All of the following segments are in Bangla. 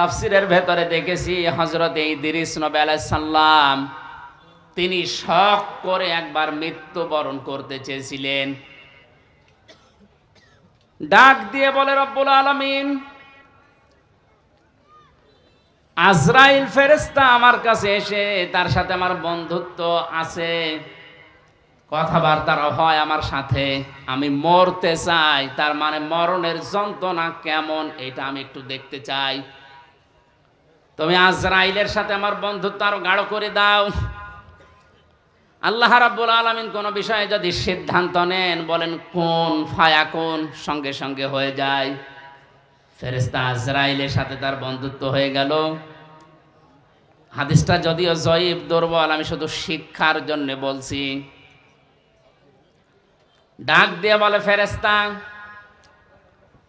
তাফসিরের ভেতরে দেখেছি হজরত ইদিরিস নবী আলাইসাল্লাম তিনি শখ করে একবার মৃত্যুবরণ করতে চেয়েছিলেন। ডাক দিয়ে বলে, রব্বুল আলমিন, আজরাইল ফেরেস্তা আমার কাছে এসে তার সাথে আমার বন্ধুত্ব আছে, কথাবার্তারা হয় আমার সাথে, আমি মরতে চাই, তার মানে মরণের যন্ত্রণা কেমন, এটা আমি একটু দেখতে চাই। তুমি আজরাইলের সাথে আমার বন্ধুত্ব আরও গাঢ় করে দাও। আল্লাহ রাব্বুল আলমিন কোনো বিষয়ে যদি সিদ্ধান্ত নেন, বলেন, কোন ফায়া কোন? সঙ্গে সঙ্গে হয়ে যায়। ফেরেস্তা আজরাইলের সাথে তার বন্ধুত্ব হয়ে গেল। হাদিসটা যদিও জয়ীব দুর্বল, আমি শুধু শিক্ষার জন্য বলছি। ডাক দিয়ে বলে ফেরেস্তা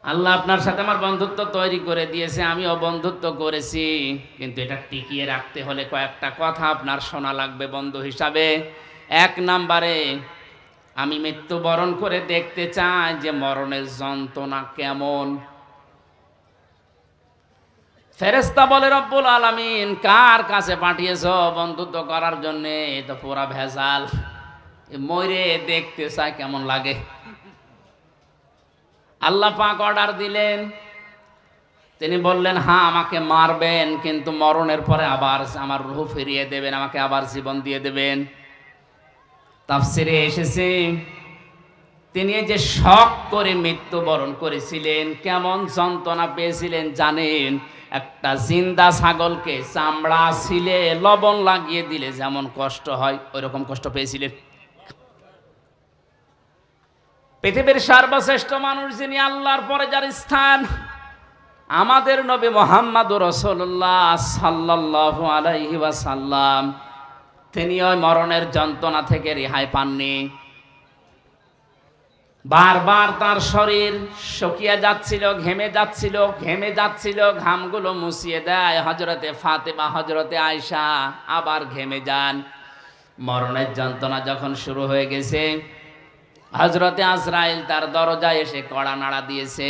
আল্লাহ আপনার সাথে আমার বন্ধুত্ব তৈরি করে দিয়েছে, আমিও বন্ধুত্ব করেছি। কিন্তু এটা টিকিয়ে রাখতে হলে কয়েকটা কথা আপনার শোনা লাগবে বন্ধু হিসাবে। এক নাম্বারে, আমি মৃত্যুবরণ করে দেখতে চাই যে মরণের যন্ত্রণা কেমন। ফেরেস্তা বলে, রব্বুল আলামিন, কার কাছে পাঠিয়েছ বন্ধুত্ব করার জন্য? তো পুরা ভেজাল। ময়রে দেখতে চায় কেমন লাগে। আল্লাহ পাক অর্ডার দিলেন। তিনি বললেন হ্যাঁ আমাকে মারবেন, কিন্তু মরণের পরে আবার আমার রুহ ফিরিয়ে দেবেন, আমাকে আবার জীবন দিয়ে দেবেন। তাফসিরে এসেছে, তিনি যে শখ করে মৃত্যুবরণ করেছিলেন, কেমন যন্ত্রণা পেয়েছিলেন জানেন? একটা জিন্দা ছাগলকে চামড়া ছিলে, লবণ লাগিয়ে দিলে যেমন কষ্ট হয় ওই রকম কষ্ট পেয়েছিলেন। পৃথিবীর সর্বশ্রেষ্ঠ মানুষ যিনি আল্লাহর পরে যার স্থান, আমাদের নবী মোহাম্মদ রসল্লাহ সাল্লাহ আলাইহি ওয়াসাল্লাম, তিনি ওই মরণের যন্ত্রণা থেকে রেহাই পাননি। বারবার তার শরীর শুকিয়ে যাচ্ছিল, ঘেমে যাচ্ছিল ঘেমে যাচ্ছিল, ঘামগুলো মুছিয়ে দেয়। হজরতে ফাতেমা হজরতে আয়সা আবার ঘেমে যান। মরণের যন্ত্রণা যখন শুরু হয়ে গেছে হজরতে আজরাইল তার দরজায় এসে কড়া নাড়া দিয়েছে।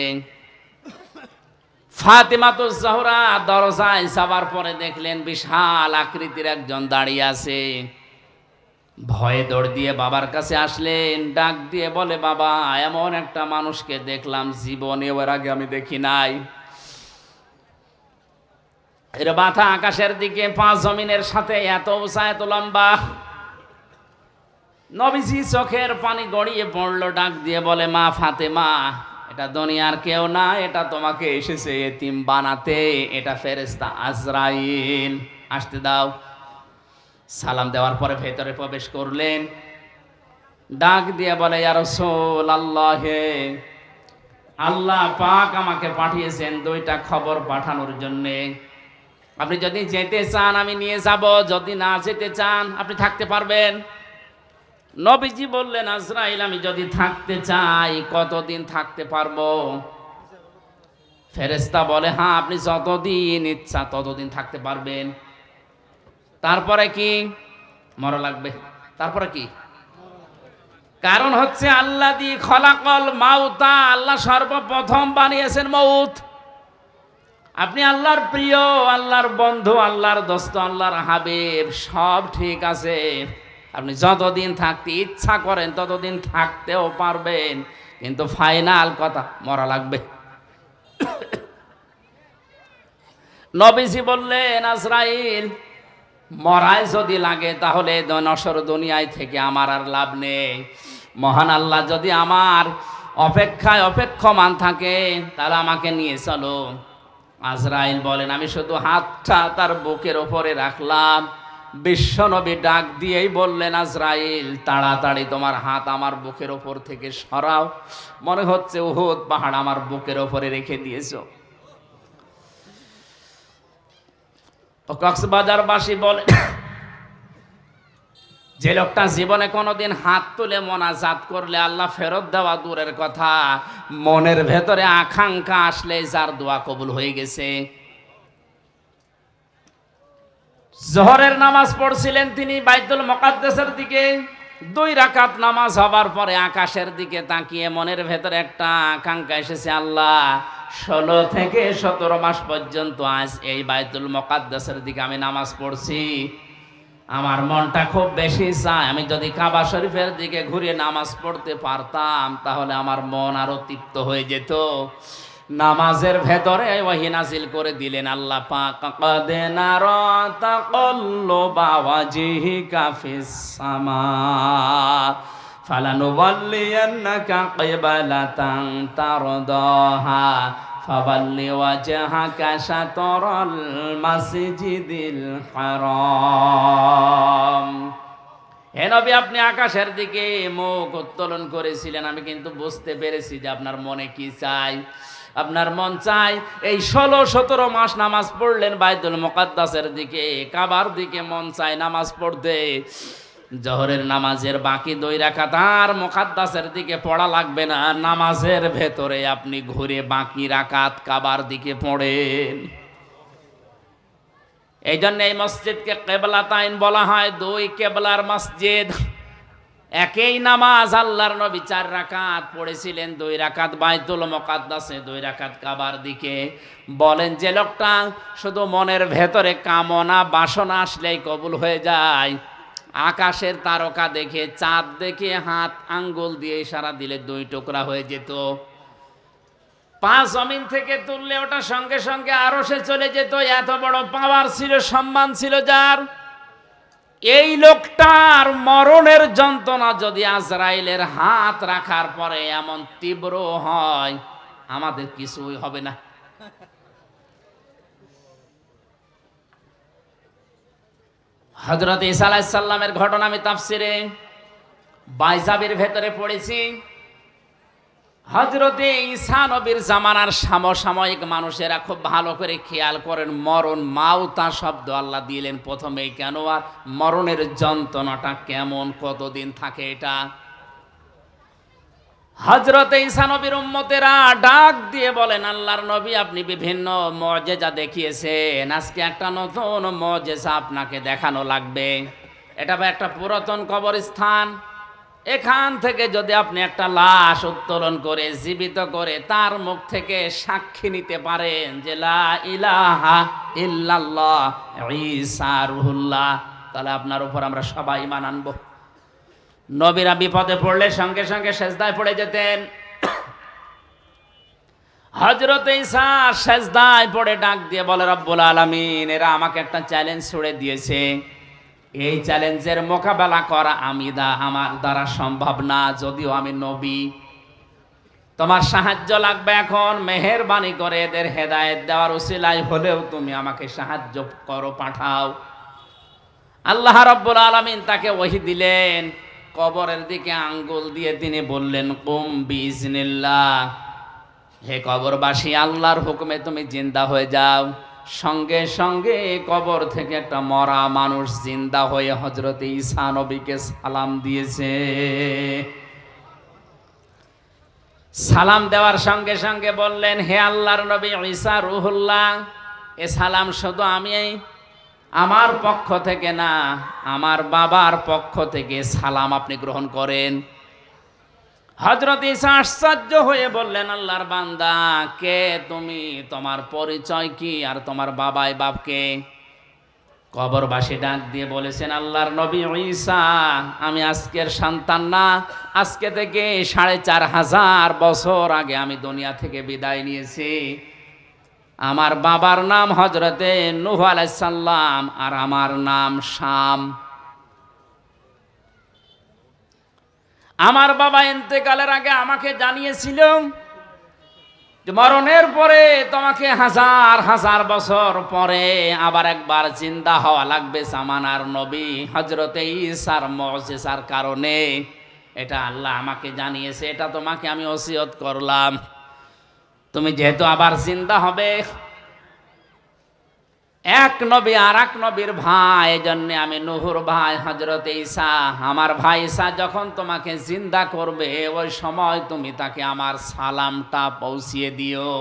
ফাতেমা তো জহরা দরজায় যাবার পরে দেখলেন বিশাল আকৃতির একজন দাঁড়িয়ে আছে। ভয়ে দৌড় দিয়ে বাবার কাছে আসলেন, ডাক দিয়ে বলে, বাবা, এমন একটা মানুষকে দেখলাম জীবনে ওর আগে আমি দেখি নাই। এর মাথা আকাশের দিকে পাঁচ জমিনের সাথে এত উঁচা, এত লম্বা। নবীজি চোখের পানি গড়িয়ে পড়ল, ডাক দিয়ে বলে, মা ফাতেমা, এটা দুনিয়ার কেউ না, এটা তোমাকে এসেছে এতিম বানাতে, এটা ফেরেস্তা আজরাইল। আসতে দাও। সালাম দেওয়ার পরে ভেতরে প্রবেশ করলেন। ডাক দিয়ে বলে রসোল আল্লাহে আল্লাহ পাক আমাকে পাঠিয়েছেন দুইটা খবর পাঠানোর জন্যে। আপনি যদি যেতে চান, আমি নিয়ে যাব, যদি না যেতে চান, আপনি থাকতে পারবেন। নবীজি বললেন, আজরাইল, আমি যদি থাকতে চাই, কতদিন থাকতে পারব? ফেরেস্তা বলে হ্যাঁ আপনি যতদিন ইচ্ছা ততদিন থাকতে পারবেন। তারপরে কি? মরা লাগবে। তারপরে কি? কারণ হচ্ছে আল্লাহ দি খলাকল মাউতা, আল্লাহ সর্বপ্রথম বানিয়েছেন মৌত আপনি আল্লাহর প্রিয়, আল্লাহর বন্ধু, আল্লাহর দোস্ত, আল্লাহর হাবিব, সব ঠিক আছে। আপনি যতদিন থাকতে ইচ্ছা করেন, ততদিন থাকতেও পারবেন। কিন্তু ফাইনাল কথা, মরা লাগবে। নবীজি বললেন, আজরাইল মরায় যদি লাগে, তাহলে নসর দুনিয়ায় থেকে আমার আর লাভ নেই। মহান আল্লাহ যদি আমার অপেক্ষায় অপেক্ষমান থাকে, তাহলে আমাকে নিয়ে চলো। আজরাইল বলেন, আমি শুধু হাতটা তার বুকের ওপরে রাখলাম। বিশ্বনবী ডাক দিয়েই বললেন, আজরাইল, তাড়াতাড়ি তোমার হাত আমার বুকের ওপর থেকে সরাও। মনে হচ্ছে উহুদ পাহাড় আমার বুকের ওপরে রেখে দিয়েছ। কক্সবাজারবাসী বলে, যে লোকটা জীবনে কোনোদিন হাত তুলে মোনাজাত করলে আল্লাহ ফেরত দেওয়া দূরের কথা। মনের ভেতরে আকাঙ্ক্ষা আসলে যার দোয়া কবুল হয়ে গেছে। জহরের নামাজ পড়ছিলেন তিনি বাইতুল মকাদ্দেসের দিকে। দুই রাকাত নামাজ হবার পরে আকাশের দিকে তাকিয়ে মনের ভেতরে একটা আকাঙ্ক্ষা এসেছে, আল্লাহ, ষোলো থেকে সতেরো মাস পর্যন্ত আজ এই বাইতুল মকাদ্দাসের দিকে আমি নামাজ পড়ছি। আমার মনটা খুব বেশি চায়, আমি যদি কাবা শরীফের দিকে ঘুরে নামাজ পড়তে পারতাম, তাহলে আমার মন আরও তৃপ্ত হয়ে যেত। নামাজের ভেতরে ওয়াহি নাজিল করে দিলেন আল্লাহ পাক, কদ নারা তাকাল্লুবা ওয়াজহিকা ফিস সামা, ফালানুওয়াল্লিয়ান্নাকা কিবলাতান তারদাহা, ফাওয়াল্লি ওয়াজহাকা শাতরাল মাসজিদিল হারাম. হে নবী, আপনি আকাশের দিকে মুখ উত্তোলন করেছিলেন, আমি কিন্তু বুঝতে পেরেছি যে আপনার মনে কি চাই। আপনার মন চাই এই ষোলো, সতেরো মাস নামাজ পড়লেন বাইতুল মোকাদ্দাসের দিকে, কাবার দিকে মন চাই নামাজ পড়তে। জহরের নামাজের বাকি দুই রাখাত আর মোকাদ্দাসের দিকে পড়া লাগবে না। নামাজের ভেতরে আপনি ঘুরে বাকি রাকাত কাবার দিকে পড়েন। এই জন্য এই মসজিদকে কেবলা তাইন বলা হয়, দুই কেবলার মসজিদ। একই নামাজ, আল্লাহর নবী চার রাকাত পড়েছিলেন, দুই রাকাত বাইতুল মোকাদ্দাসে, দুই রাকাত কাবার দিকে। বলেন, যে লোকটা শুধু মনের ভেতরে কামনা, বাসনা আসলেই কবুল হয়ে যায়। আকাশের তারকা দেখে, চাঁদ দেখে, হাত, আঙ্গুল দিয়ে ইশারা দিলে দুই টুকরা হয়ে যেত। পাঁচ জমিন থেকে তুললে ওটা সঙ্গে সঙ্গে আরও সে চলে যেত। এত বড় পাওয়ার ছিল, সম্মান ছিল যার। এই লোকটার মরণের যন্ত্রণা যদি আজরাইলের হাত রাখার পরে এমন তীব্র হয়, আমাদের কিছুই হবে না। হজরত ইসা আলাহিসাল্লামের ঘটনা আমি তাফসিরে বাইজাবির ভেতরে পড়েছি। হজরতে ঈসা নবীর জামানার সমসাময়িক মানুষেরা খুব ভালো করে খেয়াল করেন, মরণ মাউতা শব্দ আল্লাহ দিলেন প্রথমেই, কেন আর মরণের যন্ত্রণাটা কেমন, কতদিন থাকে এটা? হজরতে ঈসা নবীর উম্মতেরা ডাক দিয়ে বলেন, আল্লাহর নবী আপনি বিভিন্ন মজেজা দেখিয়েছেন, আজকে একটা নতুন মজেজা আপনাকে দেখানো লাগবে। এটা একটা পুরাতন কবরস্থান এখান থেকে যদি আপনি একটা লাশ উত্তোলন করে, জীবিত করে, তার মুখ থেকে সাক্ষী নিতে পারেন যে লা ইলাহা তাহলে আপনার উপর আমরা সবাই ইমান আনব। নবীরা বিপদে পড়লে সঙ্গে সঙ্গে সেজদায় পড়ে যেতেন। হজরত ঈসা সেজদায় পড়ে ডাক দিয়ে বলে, রব্বুল আলামিন, এরা আমাকে একটা চ্যালেঞ্জ ছুড়ে দিয়েছে। এই চ্যালেঞ্জের মোকাবেলা করা আমি দা আমার দ্বারা সম্ভব না, যদিও আমি নবী। তোমার সাহায্য লাগবে এখন, মেহেরবানি করে এদের হেদায়েত দেওয়ার উসিলায় হলেও তুমি আমাকে সাহায্য করো, পাঠাও। আল্লাহ রব্বুল আলমিন তাকে ওহি দিলেন, কবরের দিকে আঙ্গুল দিয়ে তিনি বললেন, কুম বিজনিল্লাহ হে কবরবাসী, আল্লাহর হুকুমে তুমি জিন্দা হয়ে যাও। সঙ্গে সঙ্গে কবর থেকে একটা মরা মানুষ জিন্দা হয়ে হজরত ঈসা নবীকে সালাম দিয়েছে। সালাম দেওয়ার সঙ্গে সঙ্গে বললেন, হে আল্লাহর নবী ঈসা রুহুল্লাহ, এ সালাম শুধু আমি আমার পক্ষ থেকে না, আমার বাবার পক্ষ থেকে সালাম আপনি গ্রহণ করেন। হজরত ঈসা আশ্চর্য হয়ে বললেন, আল্লাহর বান্দা, কে তুমি? তোমার পরিচয় কি? আর তোমার বাবাই বাপকে কবরবাসী ডাক দিয়ে বলেছেন, আল্লাহর নবী ঈসা, আমি আজকের সন্তান না। আজকে থেকে সাড়ে চার হাজার বছর আগে আমি দুনিয়া থেকে বিদায় নিয়েছি। আমার বাবার নাম হজরতে নুহ আলাইসাল্লাম আর আমার নাম শাম। আমার বাবা এতেকালের আগে আমাকে জানিয়েছিল মরণের পরে তোমাকে হাজার হাজার বছর পরে আবার একবার চিন্তা হওয়া লাগবে সামানার নবী হজরতে ইসার মজেসার কারণে। এটা আল্লাহ আমাকে জানিয়েছে, এটা তোমাকে আমি ওসিয়ত করলাম। তুমি যেহেতু আবার চিন্তা হবে এক নবী আর এক নবীর ভাই জন্যে আমি নুহুর ভাই হজরত ঈসা। আমার ভাই ঈসা যখন তোমাকে জিন্দা করবে, ওই সময় তুমি তাকে আমার সালামটা পৌঁছিয়ে দিও।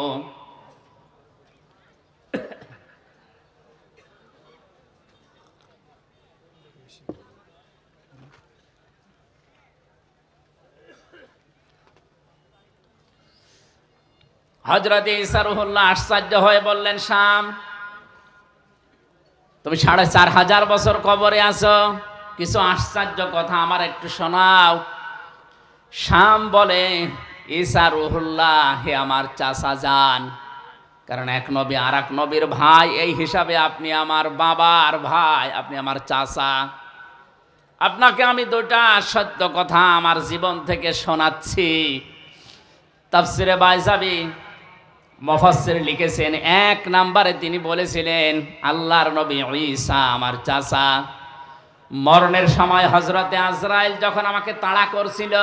হজরত ঈসা রহুল্লাহ আশ্চর্য হয়ে বললেন, শাম তুমি সাড়ে চার হাজার বছর কবরে আছো। কিছু আশ্চর্য কথা আমার একটু শোনাও। শাম বলে, ঈসা রুহুল্লাহ, হে আমার চাচা যান কারণ এক নবী আর এক নবীর ভাই, এই হিসাবে আপনি আমার বাবার ভাই, আপনি আমার চাচা। আপনাকে আমি দুটা সত্য কথা আমার জীবন থেকে শোনাচ্ছি। তাফসিরে বাইজাবি মফাসির লিখেছেন, এক নাম্বারে তিনি বলেছিলেন, আল্লাহর নবী ঈসা আমার চাচা। মরণের সময় হজরতে আজরাইল যখন আমাকে তাড়া করছিল,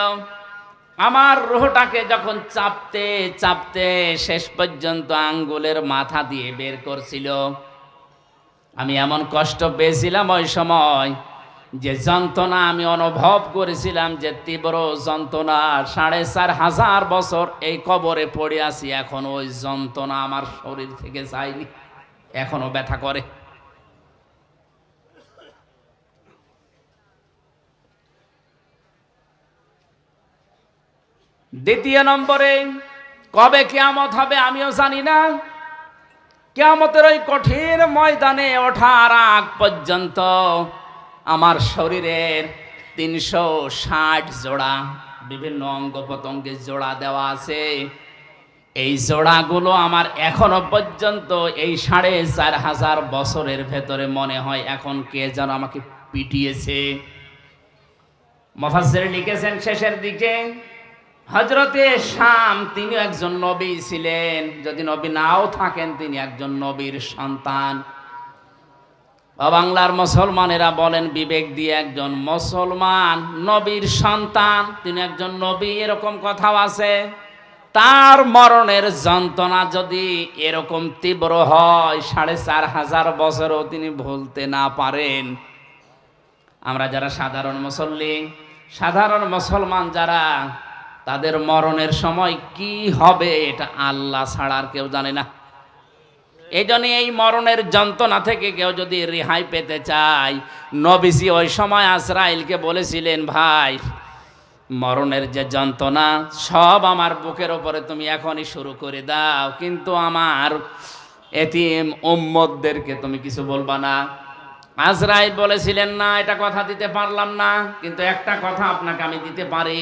আমার রুহটাকে যখন চাপতে চাপতে শেষ পর্যন্ত আঙ্গুলের মাথা দিয়ে বের করছিল, আমি এমন কষ্ট পেয়েছিলাম ওই সময় যে যন্ত্রণা আমি অনুভব করেছিলাম যে তীব্র যন্ত্রণা, সাড়ে চার হাজার বছর এই কবরে পড়ে আছি, এখন ওই যন্ত্রণা আমার শরীর থেকে যায়নি, এখনও ব্যথা করে। দ্বিতীয় নম্বরে, কবে কেয়ামত হবে আমিও জানি না। কেয়ামতের ওই কঠিন ময়দানে ওঠার আগ পর্যন্ত আমার শরীরের তিনশো ষাট জোড়া বিভিন্ন অঙ্গ প্রত্যঙ্গে জোড়া দেওয়া আছে। এই জোড়াগুলো আমার এখনও পর্যন্ত এই সাড়ে চার হাজার বছরের ভেতরে মনে হয় এখন কে যেন আমাকে পিটিয়েছে। মফাসের লিখেছেন শেষের দিকে হজরতে শাম তিনি একজন নবী ছিলেন। যদি নবী নাও থাকেন, তিনি একজন নবীর সন্তান। বাংলার মুসলমানেরা বলেন, বিবেক দিয়ে একজন মুসলমান নবীর সন্তান, তিনি একজন নবী, এরকম কথাও আছে। তার মরণের যন্ত্রণা যদি এরকম তীব্র হয়, সাড়ে চার হাজার বছরও তিনি ভুলতে না পারেন। আমরা যারা সাধারণ মুসল্লি, সাধারণ মুসলমান যারা, তাদের মরণের সময় কি হবে, এটা আল্লাহ ছাড়া আর কেউ জানে না। এই জন্য এই মরণের যন্ত্রণা থেকে কেউ যদি রেহাই পেতে চায় নবিসি ওই সময় আজরাইলকে বলেছিলেন, ভাই, মরণের যে যন্ত্রণা, সব আমার বুকের ওপরে তুমি এখনই শুরু করে দাও। কিন্তু আমার এতিম উম্মদদেরকে তুমি কিছু বলবা না। আজরাইল বলেছিলেন, না, এটা কথা দিতে পারলাম না, কিন্তু একটা কথা আপনাকে আমি দিতে পারি।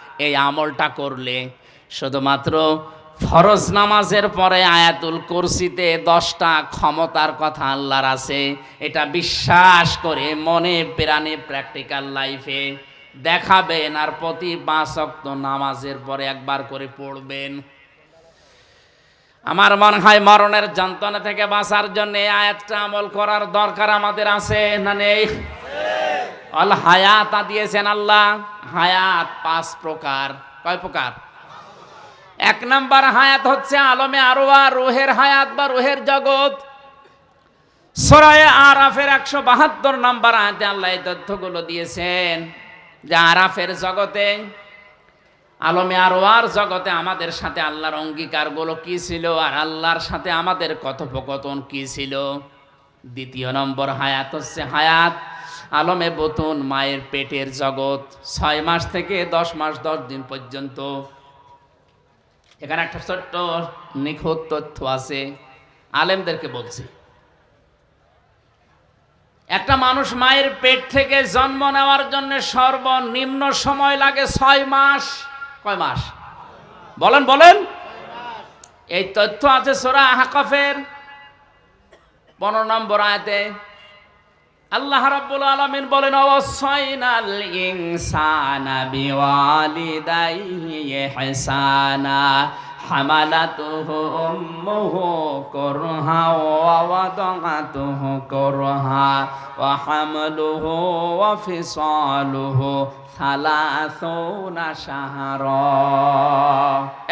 এই আমলটা করলে। শুধুমাত্র ফরজ নামাজের পরে আয়াতুল কুরসিতে দশটা ক্ষমতার কথা আল্লাহর আছে, এটা বিশ্বাস করে মনে প্রাণে প্র্যাকটিক্যাল লাইফে দেখাবেন আর প্রতি পাঁচ অক্ত নামাজের পরে একবার করে পড়বেন। আমার মনে হয় মরণের যন্ত্রণা থেকে বাঁচার জন্য আয়াতটা আমল করার দরকার আমাদের আছে না নেই? অল হায়াত দিয়েছেন আল্লাহ। হায়াত পাঁচ প্রকার। কয় প্রকার? এক নাম্বার হায়াত হচ্ছে আলমে আরোয়া রোহের হায়াত বা রোহের জগৎ। সরায়ে আরাফের একশো বাহাত্তর নাম্বার আয়াতে আল্লাহ এই তথ্যগুলো দিয়েছেন যে আরাফের জগতে, আলমে আরোয়ার জগতে আমাদের সাথে আল্লাহর অঙ্গীকারগুলো কি ছিল আর আল্লাহর সাথে আমাদের কথোপকথন কি ছিল? দ্বিতীয় নম্বর হায়াত হচ্ছে হায়াত আলমে বতুন মায়ের পেটের জগৎ, ছয় মাস থেকে দশ মাস, দশ দিন পর্যন্ত। এখানে একটা ছোট্ট নিখুঁত তথ্য আছে, আলেমদেরকে বলছি। একটা মানুষ মায়ের পেট থেকে জন্ম নেওয়ার জন্য সর্বনিম্ন সময় লাগে ছয় মাস। কয় মাস? বলেন বলেন। এই তথ্য আছে সোরা হাকফের পনেরো নম্বর আয়তে। আল্লাহ রাব্বুল আলামিন বলেন অবশ্যইনাল ইনসানা বিওয়ালিদাইহি ইহসানা, হামালাতুহু উম্মুহু কুরহা ওয়া ওয়াদাআতুহু কুরহা ওয়া হামলুহু ওয়া ফিসালুহু সালাসুনা শাহরা।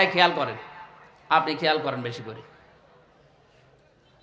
এই খেয়াল করেন, আপনি খেয়াল করেন বেশি করে।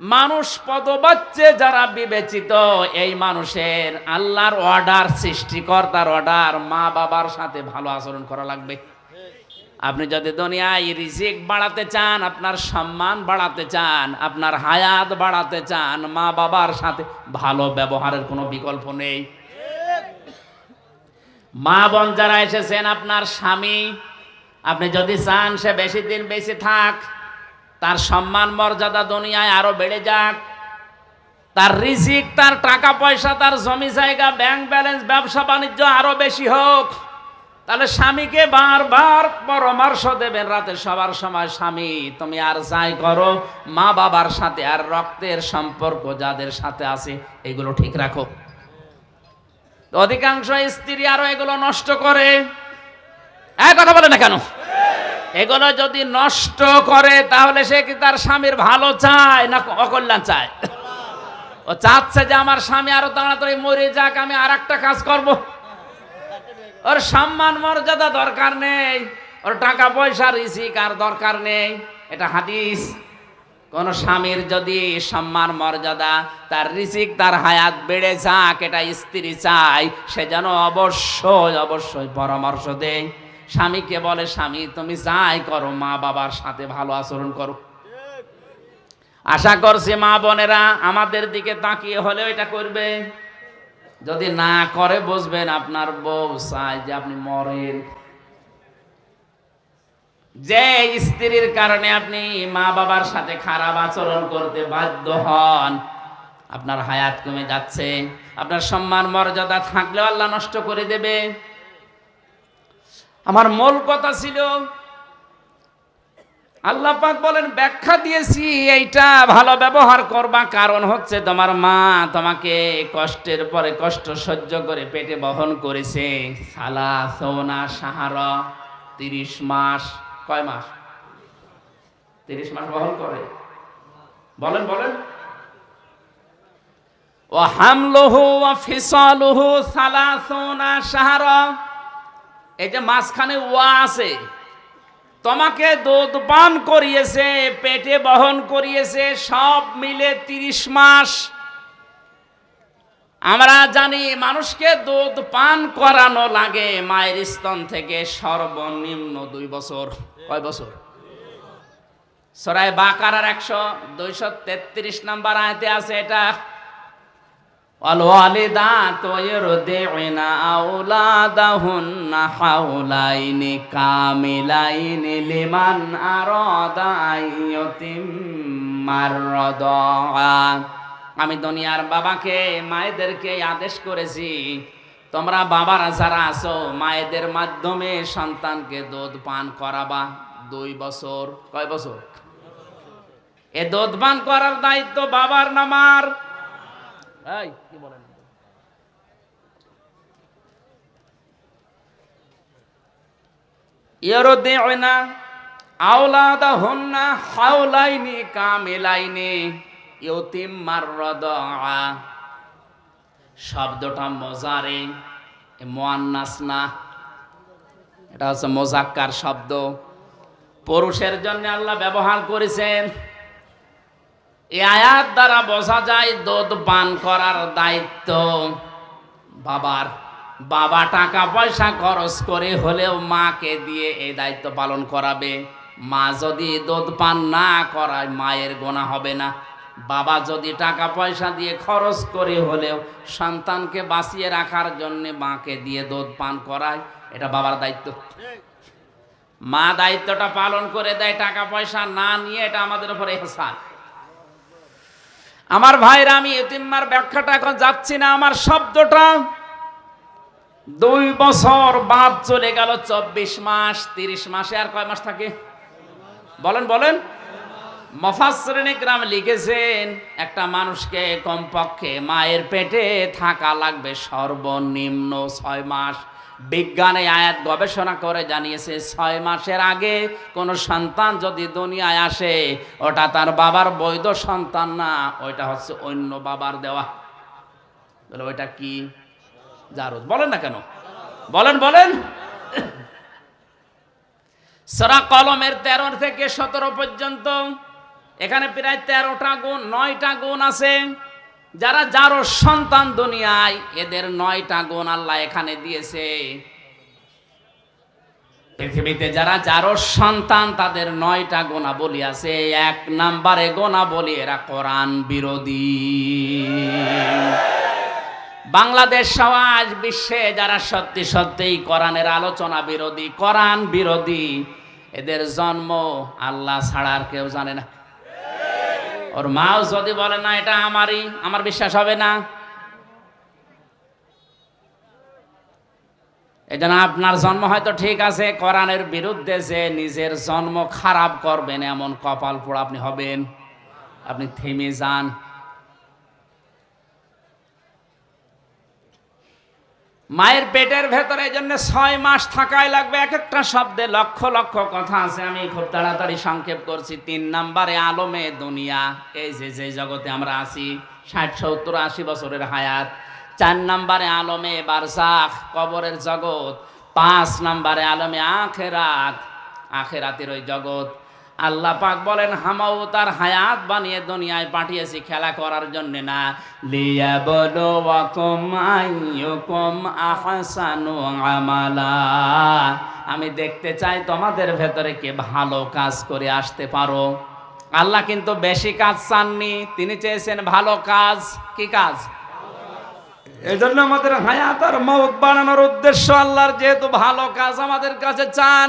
মানুষ পদবাচ্চে যারা বিবেচিত, এই মানুষের আল্লাহর অর্ডার সৃষ্টিকর্তার অর্ডার মা বাবার সাথে ভালো আচরণ করা লাগবে। আপনি যদি দুনিয়ায় রিজিক বাড়াতে চান, আপনার সম্মান বাড়াতে চান, আপনার হায়াত বাড়াতে চান, মা বাবার সাথে ভালো ব্যবহারের কোনো বিকল্প নেই। মা বোন যারা এসেছেন, আপনার স্বামী, আপনি যদি চান সে বেশি দিন বেশি থাক তার সম্মান মর্যাদা দুনিয়ায় আরও বেড়ে যাক। তার রিজিক, তার টাকা পয়সা, তার জমি জায়গা ব্যাংক ব্যালেন্স ব্যবসা বাণিজ্য আরও বেশি হোক। তাহলে স্বামীকে বারবার পরামর্শ দেবেন রাতে সবার সময়, স্বামী, তুমি আর যাই করো, মা বাবার সাথে আর রক্তের সম্পর্ক যাদের সাথে আছে, এগুলো ঠিক রাখো। অধিকাংশ স্ত্রী আরও এগুলো নষ্ট করে। এক কথা বলে না কেন? এগুলো যদি নষ্ট করে, তাহলে সে কি তার স্বামীর ভালো চায় না অকল্যাণ চায়? ও চাচ্ছে যে আমার স্বামী আরও তাড়াতাড়ি মরে যাক, আমি আর একটা কাজ করব। ওর সম্মান মর্যাদা দরকার নেই, ওর টাকা পয়সা রিসিক আর দরকার নেই। এটা হাদিস। কোন স্বামীর যদি সম্মান মর্যাদা, তার রিসিক তার হায়াত বেড়ে যাক, এটা স্ত্রী চায়, সে যেন অবশ্যই অবশ্যই পরামর্শ দেয়। স্বামীকে বলে, স্বামী, তুমি যাই করো, মা বাবার সাথে ভালো আচরণ করো। আশা করছি মা বোনেরা, আমাদের দিকে তাকিয়ে হলেও এটা করবে। যদি না করে, বুঝবেন আপনার বউ চায় যে আপনি মরেন। যে স্ত্রীর কারণে আপনি মা বাবার সাথে খারাপ আচরণ করতে বাধ্য হন, আপনার হায়াত কমে যাচ্ছে। আপনার সম্মান মর্যাদা থাকলেও আল্লাহ নষ্ট করে দেবে। আমার মূল কথা ছিল, আল্লাহ পাক বলেন, ব্যাখ্যা দিয়েছি, এইটা ভালো ব্যবহার করবা, কারণ হচ্ছে তোমার মা তোমাকে কষ্টের পরে কষ্ট সহ্য করে পেটে বহন করেছে। সালা সোনা সাহারা, তিরিশ মাস, কয় মাস? তিরিশ মাস বহন করে। বলেন বলেন। ও হামলহু ও ফিসালুহু সালাসুনা সাহারা। যে মাঝখানে ওয়া আছে, তোমাকে দুধ পান করিয়েছে, পেটে বহন করিয়েছে, সব মিলে তিরিশ মাস। আমরা জানি মানুষকে দুধ পান করানো লাগে, মায়ের স্তন থেকে সর্বনিম্ন দুই বছর। কয় বছর? সরাই বাকারার একশো দুইশো তেত্রিশ নাম্বার আয়তে আছে এটা। والوالدات يرضعن أولادهن حولين كاملين لمن أراد أن يتم الرضاعة আমি দুনিয়ার বাবাকে মায়েদেরকে আদেশ করেছি তোমরা বাবারা যারা আছো মায়েদের মাধ্যমে সন্তানকে দুধ পান করাবা দুই বছর কয় বছর এ দুধ পান করার দায়িত্ব বাবার নামার এই, কি বলেন? ইয়ারদিউনা আওলাদাহুন্না হাওলাইনি শব্দটা মজারে মোয়ান্নাস না। এটা হচ্ছে শব্দ। পুরুষের জন্য আল্লাহ ব্যবহার করেছেন। এই আয়াত দ্বারা বোঝা যায় দুধ পান করার দায়িত্ব। বাবার, বাবা টাকা পয়সা খরচ করে হলেও মাকে দিয়ে এই দায়িত্ব পালন করাবে। মা যদি দুধ পান না করায় মায়ের গোনা হবে না। বাবা যদি টাকা পয়সা দিয়ে খরচ করে হলেও সন্তানকে বাঁচিয়ে রাখার জন্য মাকে দিয়ে দুধ পান করায়, এটা বাবার দায়িত্ব। মা দায়িত্বটা পালন করে দেয়, টাকা পয়সা না নিয়ে, এটা আমাদের উপরে এহসান। আমার ভাইরা আমি এতিম্মার ব্যাখ্যাটা এখন যাচ্ছি না, আমার শব্দটা দুই বছর বাদ চলে গেল, চব্বিশ মাস, তিরিশ মাসে আর কয় মাস থাকে? বলেন বলেন। মফাসরিনে গ্রাম লিখেছেন, একটা মানুষকে কমপক্ষে মায়ের পেটে থাকা লাগবে সর্বনিম্ন ছয় মাস। বিজ্ঞানে আয়াত গবেষণা করে জানিয়েছে, ছয় মাসের আগে কোনো সন্তান যদি দুনিয়ায় আসে, ওটা তার বাবার বৈধ সন্তান না, ওইটা হচ্ছে অন্য বাবার দেওয়া। তাহলে ওইটা কি? জারজ বলেন না কেন? বলেন বলেন। সরা কলমের তেরো থেকে সতেরো পর্যন্ত, এখানে প্রায় তেরোটা গুণ, নয়টা গুণ আছে। যারা যারো সন্তান দুনিয়ায়, এদের নয়টা গুণ আল্লাহ এখানে দিয়েছে। পৃথিবীতে যারা যারো সন্তান, তাদের নয়টা গোনা বলি আছে। এক নাম্বারে গোনা বলি এরা কোরআন বিরোধী। বাংলাদেশ সমাজ বিশ্বে যারা সত্যি সত্যিই কোরআনের আলোচনা বিরোধী, কোরআন বিরোধী, এদের জন্ম আল্লাহ ছাড়া আর কেউ জানে না। ওর মাও যদি বলে, না, এটা আমারই, আমার বিশ্বাস হবে না। এজন্য আপনার জন্ম হয়তো ঠিক আছে, কোরআনের বিরুদ্ধে যে নিজের জন্ম খারাপ করবেন, এমন কপাল পোড়া আপনি হবেন। আপনি থেমে যান। মায়ের পেটের ভেতরে জন্য ছয় মাস থাকাই লাগবে, এক একটা শব্দে লক্ষ লক্ষ কথা আছে। আমি খুব তাড়াতাড়ি সংক্ষেপ করছি। তিন নাম্বারে আলমে দুনিয়া। এই যে যে জগতে আমরা আছি, ষাট, সত্তর, আশি বছরের হায়াত। চার নাম্বারে আলমে বারসাখ, কবরের জগৎ। পাঁচ নাম্বারে আলমে আখেরাত। আখেরাতের ওই জগৎ। আল্লাহ পাক বলেন, হামাও তার হায়াত বানিয়ে দুনিয়ায় পাঠিয়েছি, খেলা করার জন্য না। লিয়া বলো ওয়াকুম আইয়ুকুম আহসানু আমালা। আমি দেখতে চাই তোমাদের ভেতরে কে ভালো কাজ করে আসতে পারো। আল্লাহ কিন্তু বেশি কাজ চাননি, তিনি চেয়েছেন ভালো কাজ। কি কাজ? এই জন্য আমাদের হায়াত আর মৌত বানানোর উদ্দেশ্য আল্লাহর যেহেতু ভালো কাজ আমাদের কাছে চান।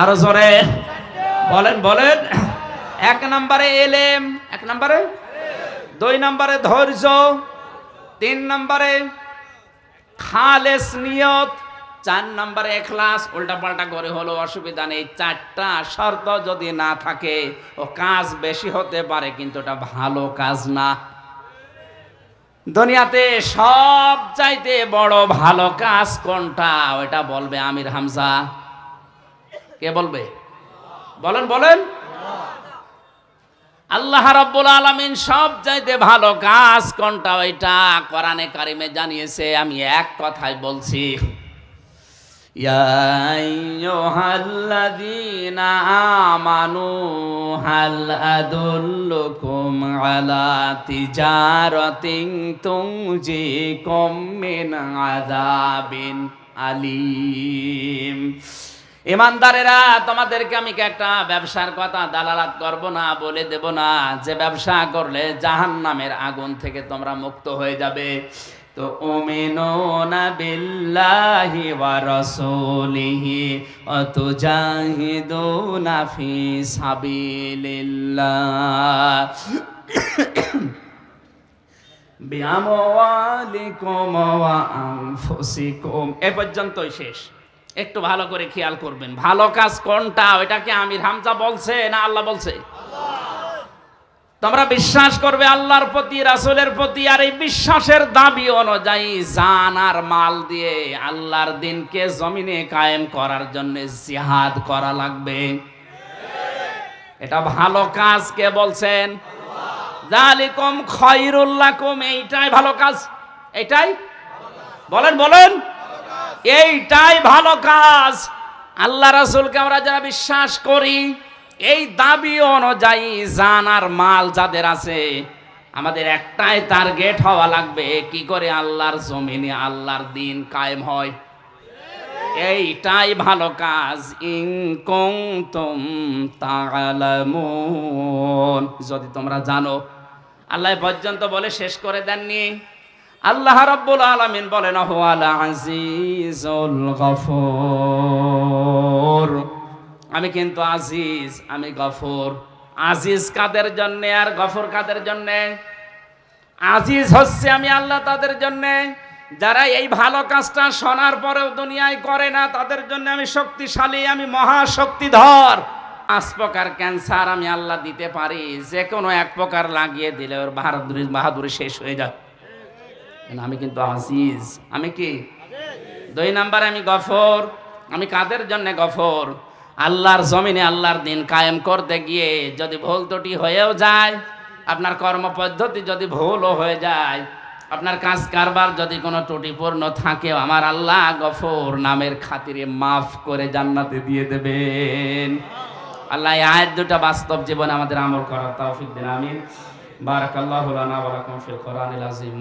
আরও জোরে। বলেন বলেন। এক নম্বরে এলেম, এক নম্বরে? দুই নম্বরে ধৈর্য, তিন নম্বরে খালেস নিয়ত, চার নম্বরে এখলাস। উল্টা পাল্টা করে হলো অসুবিধা নেই। চারটা শর্ত যদি না থাকে, ও কাজ বেশি হতে পারে, কিন্তু এটা ভালো কাজ না। দুনিয়াতে সব চাইতে বড় ভালো কাজ কোনটা? ওটা বলবে আমির হামজা। কে বলবে? বলেন বলেন। আল্লাহ রাব্বুল আলামিন সব চাইতে ভালো কাজ কোনটা? ওইটা কোরআনে কারিমে জানিয়েছে, আমি এক কথাই বলছি। ইয়া আইয়ুহাল্লাযীনা আমানু, হাল আদুল্লুকুম আলা তিজারাতিন তুনজিকুম মিন আযাবিন আলিম। ইমানদারেরা, তোমাদেরকে আমি একটা ব্যবসার কথা দালালাত করব না, বলে দেব না? যে ব্যবসা করলে জাহান নামের আগুন থেকে তোমরা মুক্ত হয়ে যাবে। তো ওমেনা বিল্লাহি ওয়া রাসূলিহি ওয়া তুজাহিদুনা ফি সাবিলিল্লাহ। বিআমওয়ালিকুম ওয়া আনফুসিকুম। এ পর্যন্তই শেষ। একটু ভালো করে খেয়াল করবেন। ভালো কাজ কোনটা? ওইটাকে আমির হামজা বলছে না আল্লাহ বলছে? তোমরা বিশ্বাস করবে আল্লাহর প্রতি, রাসুলের প্রতি, আর এই বিশ্বাসের দাবি অনুযায়ী জান আর মাল দিয়ে আল্লাহর দিনকে জমিনে কায়েম করার জন্য জিহাদ করা লাগবে। এটা ভালো কাজ কে বলছেন? জালিকুম খয়রুল্লাকুম এইটাই ভালো কাজ। এটাই বলেন বলেন। এইটাই ভালো কাজ। আল্লাহ রাসূলকে আমরা যারা বিশ্বাস করি, এই দাবি অনুযায়ী জান আর মাল যাদের আছে, আমাদের একটাই টার্গেট হওয়া লাগবে, কি করে আল্লাহর জমিনে আল্লাহর দিন কায়েম হয়। এইটাই ভালো কাজ। ইং কং তুম যদি তোমরা জানো, আল্লাহ পর্যন্ত বলে শেষ করে দেননি। আল্লাহ রাব্বুল আলামিন বলেন হুয়াল আজিজুল গফুর। আমি কিন্তু আজিজ, আমি গফুর। আজিজ কাদের জন্যে আর গফুর কাদের জন্যে? আজিজ হচ্ছে আমি আল্লাহ তাদের জন্য। যারা এই ভালো কাজটা শোনার পরেও দুনিয়ায় করে না, তাদের জন্য আমি শক্তিশালী, আমি মহাশক্তিধর। পাঁচ প্রকার ক্যান্সার আমি আল্লাহ দিতে পারি, যে কোনো এক প্রকার লাগিয়ে দিলে ওর বাহাদুরি বাহাদুরি শেষ হয়ে যায়। আমি কিন্তু আজিজ। আমি কি? দুই নাম্বার আমি গফর। আমি কাদের জন্য গফর? আল্লাহর জমিনে আল্লাহর দিন কায়েম করতে গিয়ে যদি ভুল ত্রুটি হয়েও যায়, আপনার কর্ম পদ্ধতি যদি ভুলও হয়ে যায়, আপনার কাজ কারবার যদি কোনো ত্রুটিপূর্ণ থাকে আমার আল্লাহ গফর নামের খাতিরে মাফ করে জান্নাতে দিয়ে দেবেন। আল্লাহ এই আয়াত দুটা বাস্তব জীবনে আমাদের আমল করার তৌফিক দিন, আমিন। বারাকাল্লাহু লানা ওয়া লাকুম ফিল কোরআনিল আযীম।